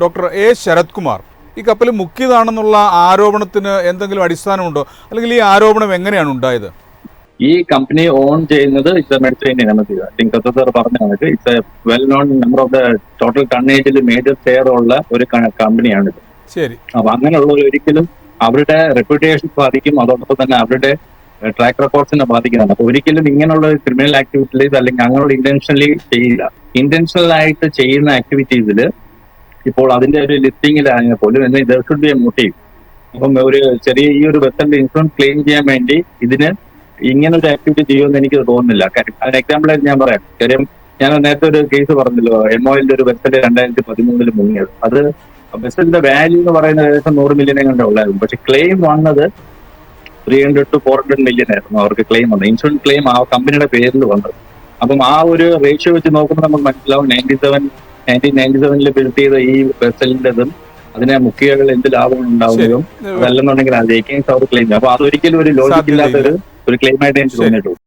Doctor A Sarath Kumar ഈ കപ്പൽ മുക്കിയതാണെന്നുള്ള ആരോപണത്തിന് എന്തെങ്കിലും അടിസ്ഥാനമുണ്ടോ? അല്ലെങ്കിൽ ഈ ആരോപണം എങ്ങനെയാണ് ഉണ്ടായത്? ഈ കമ്പനി ഓൺ ചെയ്യുന്നത് ഇറ്റ്സ് എ മെഡിറ്ററേനിയൻ എന്നത് ഐ തിങ്ക് സാർ പറഞ്ഞ കണക്ക് it's a well known number of the total ടണ്ണേജിൽ major share ഉള്ള ഒരു കമ്പനിയാണിത് ശരി. അപ്പൊ അങ്ങനെയുള്ളവർ ഒരിക്കലും അവരുടെ റെപ്യൂട്ടേഷൻ ബാധിക്കും. അതോടൊപ്പം തന്നെ അവരുടെ ട്രാക്ക് റെക്കോർഡ്സിനെ ബാധിക്കുന്നതാണ്. അപ്പൊ ഒരിക്കലും ഇങ്ങനെയുള്ള ക്രിമിനൽ ആക്ടിവിറ്റീസ് അല്ലെങ്കിൽ അങ്ങനെയുള്ള ഇന്റൻഷനലി ചെയ്യില്ല. ഇന്റൻഷണൽ ആയിട്ട് ചെയ്യുന്ന ആക്ടിവിറ്റീസിൽ ഇപ്പോൾ അതിന്റെ ഒരു ലിസ്റ്റിംഗിലാണെങ്കിൽ പോലും എന്നാൽ there should be a motive അപ്പം ഒരു ചെറിയ ഈ ഒരു വെസലിന്റെ ഇൻഷുറൻസ് ക്ലെയിം ചെയ്യാൻ വേണ്ടി ഇതിന് ഇങ്ങനെ ഒരു ആക്ടിവിറ്റി ചെയ്യുമെന്ന് എനിക്ക് തോന്നുന്നില്ല. അതിന് എക്സാമ്പിൾ ഞാൻ പറയാം. കാര്യം ഞാൻ നേരത്തെ ഒരു കേസ് പറഞ്ഞല്ലോ എംഒയിന്റെ ഒരു വെസൽ രണ്ടായിരത്തി പതിമൂന്നിൽ മുങ്ങിയത്. അത് വെസലിന്റെ വാല്യൂ എന്ന് പറയുന്നത് ഏകദേശം നൂറ് മില്യനെ കണ്ടേ ഉള്ളായിരുന്നു. പക്ഷെ ക്ലെയിം വന്നത് three hundred to four hundred million ആയിരുന്നു അവർക്ക് ക്ലെയിം വന്നത്. ഇൻഷുറൻസ് ക്ലെയിം ആ കമ്പനിയുടെ പേരിൽ വന്നത്. അപ്പം ആ ഒരു റേഷ്യോ വെച്ച് നോക്കുമ്പോൾ നമുക്ക് മനസ്സിലാവും നയന്റി സെവൻ നയന്റീൻ നയന്റി സെവനിൽ ബിൽഡ് ചെയ്ത ഈ വെസലിന്റെതും അതിനെ മുഖ്യകൾ എന്ത് ലാഭം ഉണ്ടാവുകയും അതല്ലെന്നുണ്ടെങ്കിൽ അത് അവർ ക്ലെയിം അപ്പൊ അതൊരിക്കലും ഒരു ലോജിക് ഇല്ലാത്ത ഒരു ഒരു ക്ലെയിം ആയിട്ട് എനിക്ക് തോന്നിയിട്ടുള്ളൂ.